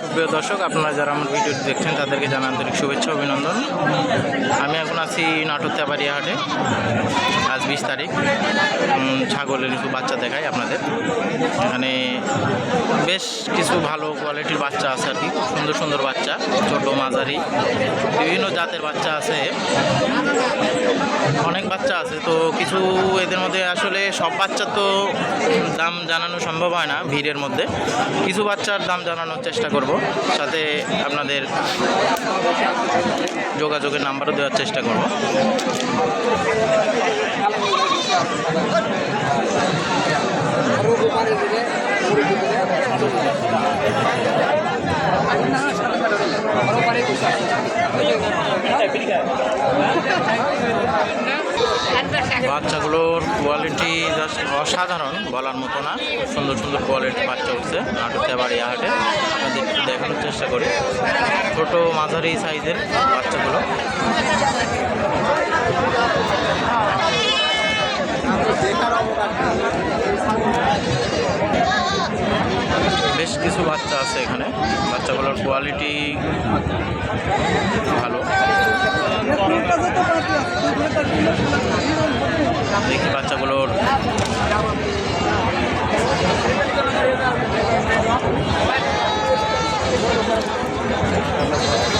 সুপ্রিয় দর্শক, আপনারা যারা আমার ভিডিওটি দেখছেন, তাদেরকে জানা আন্তরিক শুভেচ্ছা, অভিনন্দন। আমি এখন আছি নাটক তেবাড়িয়া হাটে। আজ বিশ তারিখ। ছাগলের কিছু বাচ্চা দেখাই আপনাদের। এখানে বেশ কিছু ভালো কোয়ালিটির বাচ্চা আছে আর কি। সুন্দর সুন্দর বাচ্চা, ছোট মাঝারি। বিভিন্ন জাতের বাচ্চা আছে। অনেক বাচ্চা আছে, তো কিছু এদের মধ্যে আসলে সব বাচ্চার তো দাম জানানো সম্ভব হয় না ভিড়ের মধ্যে। কিছু বাচ্চার দাম জানানোর চেষ্টা করব, সাথে আপনাদের যোগাযোগের নাম্বারও দেওয়ার চেষ্টা করব। বাচ্চাগুলোর কোয়ালিটি জাস্ট অসাধারণ, বলার মতো না। সুন্দর সুন্দর কোয়ালিটির বাচ্চা উঠছে নাটকতে বাড়ি হাটে দেখানোর চেষ্টা করি। ছোটো মাঝারি সাইজের বাচ্চাগুলো। বেশ কিছু বাচ্চা আছে এখানে। বাচ্চাগুলোর কোয়ালিটি ভালো। আমরা